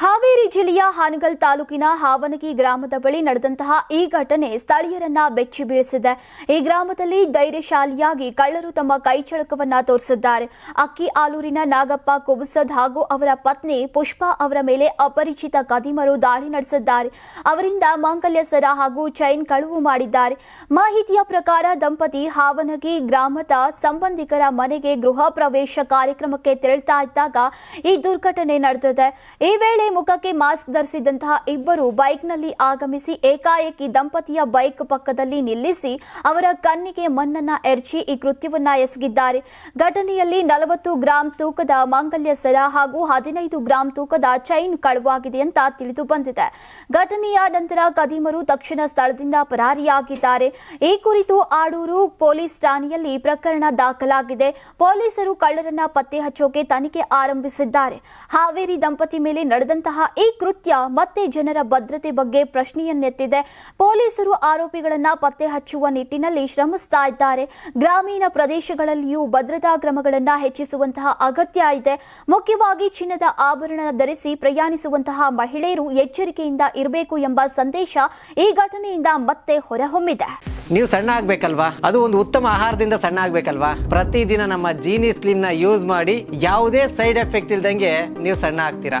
ಹಾವೇರಿ ಜಿಲ್ಲೆಯ ಹಾನಗಲ್ ತಾಲೂಕಿನ ಹಾವನಗಿ ಗ್ರಾಮದ ಬಳಿ ನಡೆದಂತಹ ಈ ಘಟನೆ ಸ್ಥಳೀಯರನ್ನ ಬೆಚ್ಚಿ ಬೀಳಿಸಿದೆ. ಈ ಗ್ರಾಮದಲ್ಲಿ ಧೈರ್ಯಶಾಲಿಯಾಗಿ ಕಳ್ಳರು ತಮ್ಮ ಕೈಚಳಕವನ್ನ ತೋರಿಸಿದ್ದಾರೆ. ಅಕ್ಕಿ ಆಲೂರಿನ ನಾಗಪ್ಪ ಕುಬುಸದ್ ಹಾಗೂ ಅವರ ಪತ್ನಿ ಪುಷ್ಪಾ ಅವರ ಮೇಲೆ ಅಪರಿಚಿತ ಕದಿಮರು ದಾಳಿ ನಡೆಸಿದ್ದಾರೆ. ಅವರಿಂದ ಮಾಂಗಲ್ಯ ಸರ ಹಾಗೂ ಚೈನ್ ಕಳುವು ಮಾಡಿದ್ದಾರೆ. ಮಾಹಿತಿಯ ಪ್ರಕಾರ ದಂಪತಿ ಹಾವನಗಿ ಗ್ರಾಮದ ಸಂಬಂಧಿಕರ ಮನೆಗೆ ಗೃಹ ಪ್ರವೇಶ ಕಾರ್ಯಕ್ರಮಕ್ಕೆ ತೆರಳ್ತಾ ಇದ್ದಾಗ ಈ ದುರ್ಘಟನೆ ನಡೆದಿದೆ. ಈ ವೇಳೆ ಮುಖಕ್ಕೆ ಮಾಸ್ಕ್ ಧರಿಸಿದಂತಹ ಇಬ್ಬರು ಬೈಕ್ನಲ್ಲಿ ಆಗಮಿಸಿ ಏಕಾಏಕಿ ದಂಪತಿಯ ಬೈಕ್ ಪಕ್ಕದಲ್ಲಿ ನಿಲ್ಲಿಸಿ ಅವರ ಕಣ್ಣಿಗೆ ಮಣ್ಣನ್ನ ಎರಚಿ ಈ ಕೃತ್ಯವನ್ನ ಎಸಗಿದ್ದಾರೆ. ಘಟನೆಯಲ್ಲಿ ನಲವತ್ತು ಗ್ರಾಂ ತೂಕದ ಮಾಂಗಲ್ಯ ಸರ ಹಾಗೂ ಹದಿನೈದು ಗ್ರಾಂ ತೂಕದ ಚೈನ್ ಕಳುವಾಗಿದೆ ಅಂತ ತಿಳಿದು ಬಂದಿದೆ. ಘಟನೆಯ ನಂತರ ಕದೀಮರು ತಕ್ಷಣ ಸ್ಥಳದಿಂದ ಪರಾರಿಯಾಗಿದ್ದಾರೆ. ಈ ಕುರಿತು ಆಡೂರು ಪೊಲೀಸ್ ಠಾಣೆಯಲ್ಲಿ ಪ್ರಕರಣ ದಾಖಲಾಗಿದೆ. ಪೊಲೀಸರು ಕಳ್ಳರನ್ನ ಪತ್ತೆ ಹಚ್ಚೋಕೆ ತನಿಖೆ ಆರಂಭಿಸಿದ್ದಾರೆ. ಹಾವೇರಿ ದಂಪತಿ ಮೇಲೆ ನಡೆದಂತಹ ಈ ಕೃತ್ಯ ಮತ್ತೆ ಜನರ ಭದ್ರತೆ ಬಗ್ಗೆ ಪ್ರಶ್ನೆಯನ್ನೆತ್ತಿದೆ. ಪೊಲೀಸರು ಆರೋಪಿಗಳನ್ನ ಪತ್ತೆ ಹಚ್ಚುವ ನಿಟ್ಟಿನಲ್ಲಿ ಶ್ರಮಿಸ್ತಾ ಇದ್ದಾರೆ. ಗ್ರಾಮೀಣ ಪ್ರದೇಶಗಳಲ್ಲಿಯೂ ಭದ್ರತಾ ಕ್ರಮಗಳನ್ನ ಹೆಚ್ಚಿಸುವಂತಹ ಅಗತ್ಯ ಇದೆ. ಮುಖ್ಯವಾಗಿ ಚಿನ್ನದ ಆಭರಣ ಧರಿಸಿ ಪ್ರಯಾಣಿಸುವಂತಹ ಮಹಿಳೆಯರು ಎಚ್ಚರಿಕೆಯಿಂದ ಇರಬೇಕು ಎಂಬ ಸಂದೇಶ ಈ ಘಟನೆಯಿಂದ ಮತ್ತೆ ಹೊರಹೊಮ್ಮಿದೆ. ನೀವು ಸಣ್ಣ ಆಗ್ಬೇಕಲ್ವಾ? ಅದು ಒಂದು ಉತ್ತಮ ಆಹಾರದಿಂದ ಸಣ್ಣ ಆಗ್ಬೇಕಲ್ವಾ? ಪ್ರತಿದಿನ ನಮ್ಮ ಜೀನಿ ಸ್ಲಿಮ್ನ ಯೂಸ್ ಮಾಡಿ ಯಾವುದೇ ಸೈಡ್ ಎಫೆಕ್ಟ್ ಇಲ್ದಂಗೆ ನೀವು ಸಣ್ಣ ಆಗ್ತೀರಾ?